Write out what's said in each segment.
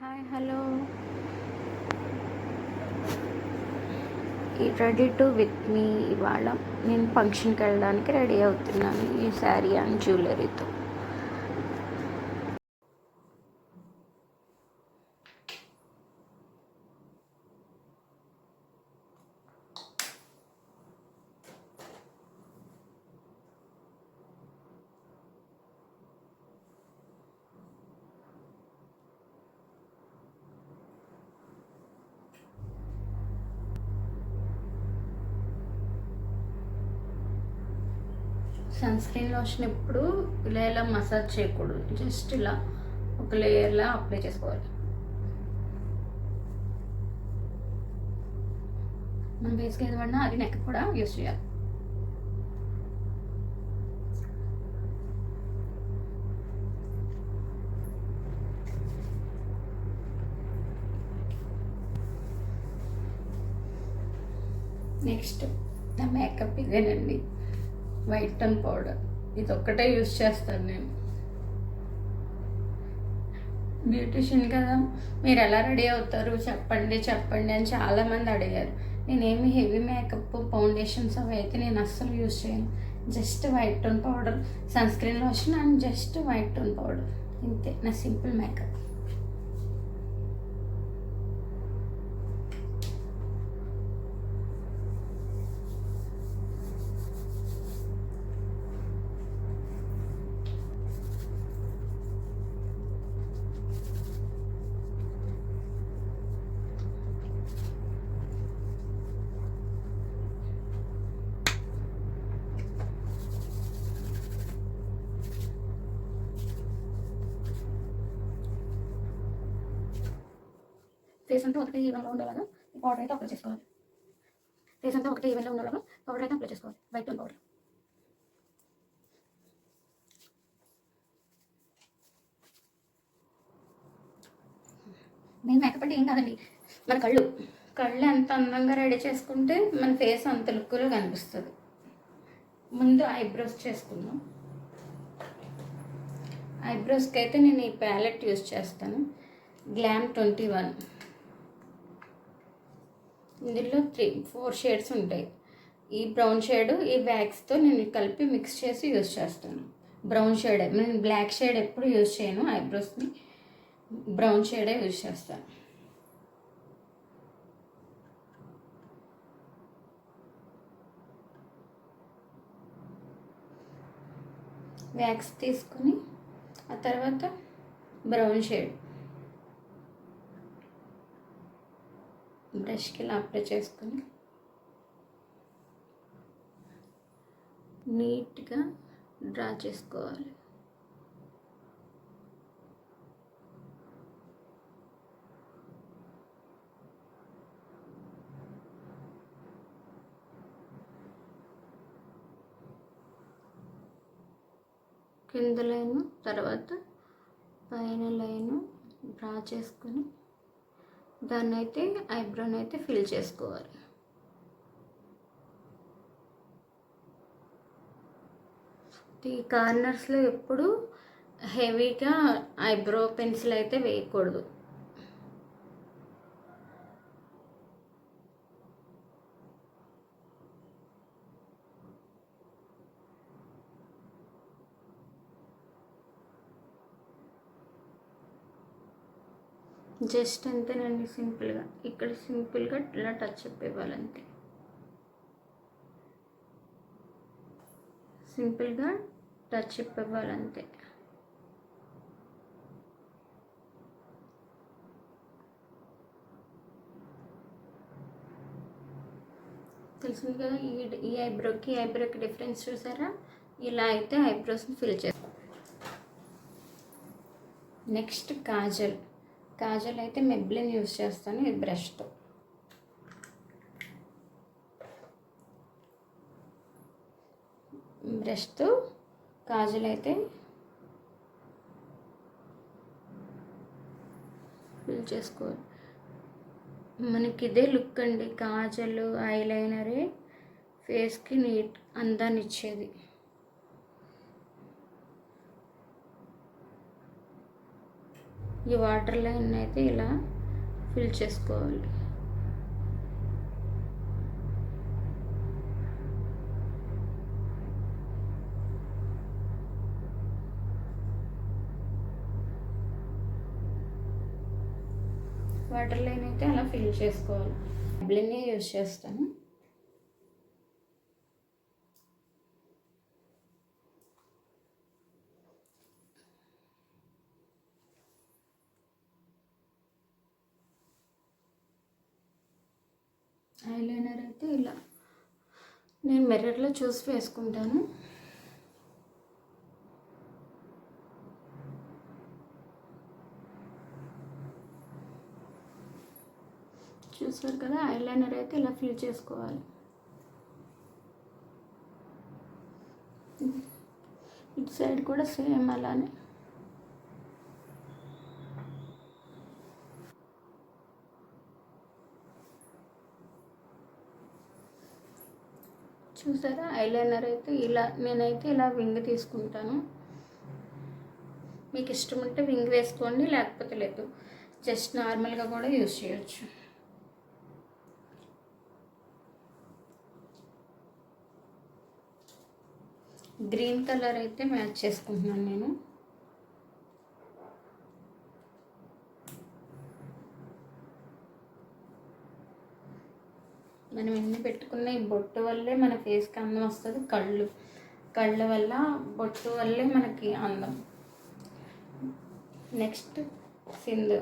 Hi hello. Ready to with me ఇవాళ నేను ఫంక్షన్కి వెళ్ళడానికి రెడీ అవుతున్నాను ఈ శారీ అండ్ జ్యువెలరీతో. సన్ స్క్రీన్ లోషన్ ఎప్పుడు ఇలా ఇలా మసాజ్ చేయకూడదు. జస్ట్ ఇలా ఒక లేయర్లా అప్లై చేసుకోవాలి. మనం బేస్గా ఏది పడినా అది నెక్ కూడా యూస్ చేయాలి. నెక్స్ట్ నా మేకప్ ఇదేనండి. White tone powder. ఇది ఒక్కటే యూస్ చేస్తాను నేను. బ్యూటిషియన్ కదా. మీరు ఎలా రెడీ అవుతారు? చెప్పండి చెప్పండి అని చాలామంది అడిగారు. నేనేమి హెవీ మేకప్ ఫౌండేషన్స్ అవి అయితే నేను అస్సలు యూస్ చేయను. Just white tone powder. Sun screen lotion and just white tone powder. ఇంతే. నా సింపుల్ మేకప్. ఫేస్ అంతా ఒకటే ఈవెన్లో ఉండేలాగా పౌడర్ అయితే అప్లై చేసుకోవాలి. ఫేస్ అంతా ఒకటే ఈవెన్లో ఉండేలాగా పౌడర్ అయితే అప్లై చేసుకోవాలి. వైట్ టోన్ పౌడర్ నేను మేకప్ అంటే ఏం కాదండి. మన కళ్ళు. కళ్ళు ఎంత అందంగా రెడీ చేసుకుంటే మన ఫేస్ అంత లుక్లో కనిపిస్తుంది. ముందు ఐబ్రోస్ చేసుకుందాం. ఐబ్రోస్కి అయితే నేను ఈ ప్యాలెట్ యూస్ చేస్తాను. గ్లామ్ ట్వంటీ వన్ ఇందులో త్రీ ఫోర్ షేడ్స్ ఉంటాయి. ఈ బ్రౌన్ షేడ్ ఈ వ్యాక్స్తో నేను కలిపి మిక్స్ చేసి యూజ్ చేస్తాను. బ్రౌన్ షేడ్ నేను బ్లాక్ షేడ్ ఎప్పుడు యూజ్ చేయను ఐబ్రోస్ని బ్రౌన్ షేడే యూజ్ చేస్తాను. వ్యాక్స్ తీసుకుని ఆ తర్వాత బ్రౌన్ షేడ్. బ్రష్కి ఇలా అప్లై చేసుకొని నీట్గా డ్రా చేసుకోవాలి. కింద లైను తర్వాత పైన లైను డ్రా చేసుకొని దాన్ని అయితే ఐబ్రోని అయితే ఫిల్ చేసుకోవాలి. ఈ కార్నర్స్లో ఎప్పుడు హెవీగా ఐబ్రో పెన్సిల్ అయితే వేయకూడదు. జస్ట్ అంతేనండి సింపుల్గా. ఇక్కడ సింపుల్గా ఇలా టచ్ అప్ ఇవ్వాలంతే. సింపుల్గా టచ్ అప్ ఇవ్వాలంతే. తెలిసింది కదా ఈ ఈ ఐబ్రోకి ఐబ్రోకి డిఫరెన్స్ చూసారా? ఇలా అయితే ఐబ్రోస్ని ఫిల్ చేస్తాం. నెక్స్ట్ కాజల్. కాజల్ అయితే మెబ్లిన్ యూస్ చేస్తాను ఇది బ్రష్తో. బ్రష్తో కాజల్ అయితే ఫిల్ చేసుకోవాలి. మనకి ఇదే లుక్ అండి కాజల్ ఐలైనరే ఫేస్కి నీట్ అందాన్ని ఇచ్చేది ఈ వాటర్ లైన్ అయితే ఇలా ఫిల్ చేసుకోవాలి. వాటర్ లైన్ అయితే అలా ఫిల్ చేసుకోవాలి. బ్లెండే యూజ్ చేస్తాను. ఐలైనర్ అయితే ఇలా. నేను మిర్రర్లో చూసి వేసుకుంటాను. చూసారు కదా ఐలైనర్ అయితే ఇలా ఫిల్ చేసుకోవాలి. ఇటు సైడ్ కూడా సేమ్ అలానే. చూసారా? ఐలైనర్ అయితే ఇలా నేనైతే ఇలా వింగ్ తీసుకుంటాను. మీకు ఇష్టం ఉంటే వింగ్ వేసుకోండి లేకపోతే లేదు. జస్ట్ నార్మల్గా కూడా యూజ్ చేయొచ్చు. గ్రీన్ కలర్ అయితే మ్యాచ్ చేసుకుంటున్నాను నేను. మనం ఎన్ని పెట్టుకున్న ఈ బొట్టు వల్లే మన ఫేస్కి అందం వస్తుంది కళ్ళు. కళ్ళ వల్ల బొట్టు వల్లే మనకి అందం. నెక్స్ట్ సింధు.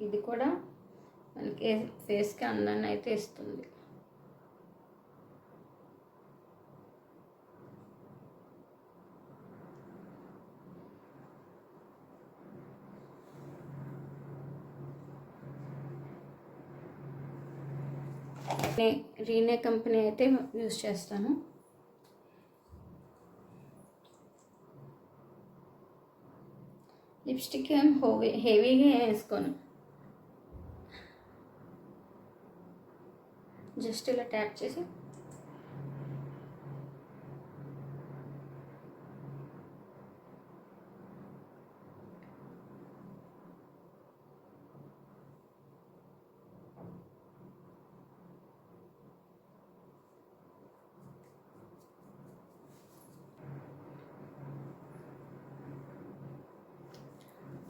ఇది కూడా మనకి ఫేస్కి అందాన్ని అయితే ఇస్తుంది. రీనే కంపెనీ అయితే యూస్ చేస్తాను. లిప్స్టిక్ ఏం హోవీ హెవీగా వేసుకోను. జస్ట్ ఇలా ట్యాప్ చేసి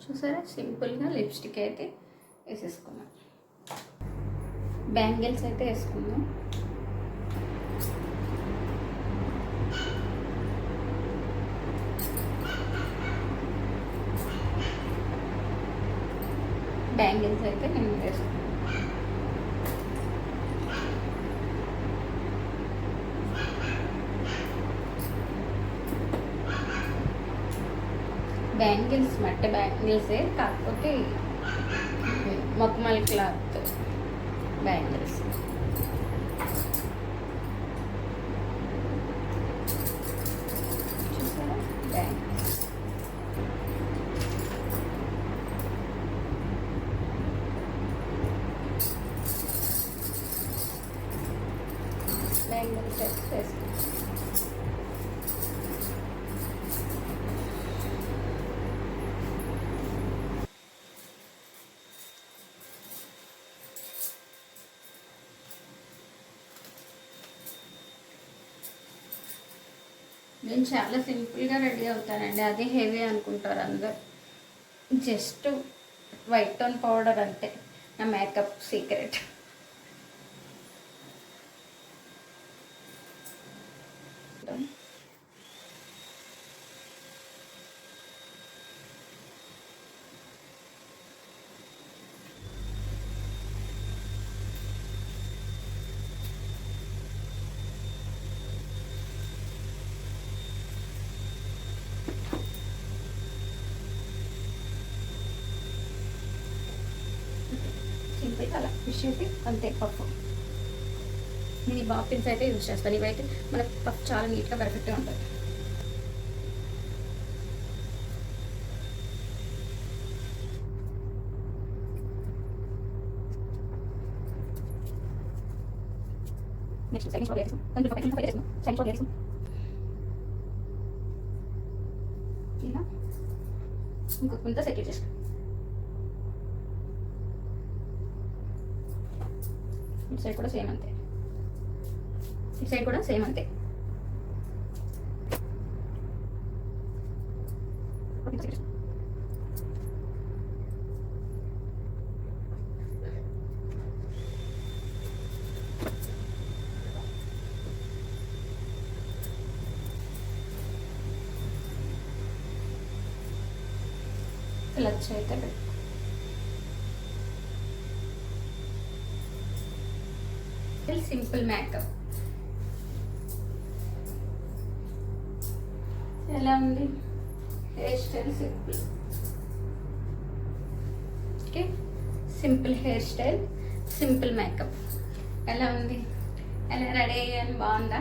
చూసారా? సింపుల్గా లిప్స్టిక్ అయితే వేసేసుకున్నాం. బ్యాంగిల్స్ అయితే వేసుకుందాం. బ్యాంగిల్స్ అయితే నేను వేసుకున్నాను బ్యాంగిల్స్ మట్టి బ్యాంగిల్సే కాకపోతే మొక్కమల్ క్లాత్ బ్యాంగిల్స్ నేను చాలా సింపుల్గా రెడీ అవుతానండి. అది హెవీ అనుకుంటారు అందరు. జస్ట్ వైట్ టోన్ పౌడర్ అంతే. నా మేకప్ సీక్రెట్ సింపుల్గా అలా ఫిష్ చేసి అంతే పఫ్ నేను ఈ బాబ్ పిన్స్ అయితే యూజ్ చేస్తాను ఇవైతే మన పఫ్ చాలా నీట్గా పర్ఫెక్ట్గా ఉంటుంది. నెక్స్ట్ సెకండ్ ఇలా ఇంకొక కొంత ఇటు సైడ్ కూడా సేమ్ అంతే. ఇటు సైడ్ కూడా సేమ్ అంతే. క్లచ్ అయితే పెట్టు సింపుల్ మేకప్. ఎలా ఉంది? Hair style simple. Okay? Simple hair style simple makeup. ఎలా ఉంది? ఎలా రెడీ అయ్యాను? బాగుందా?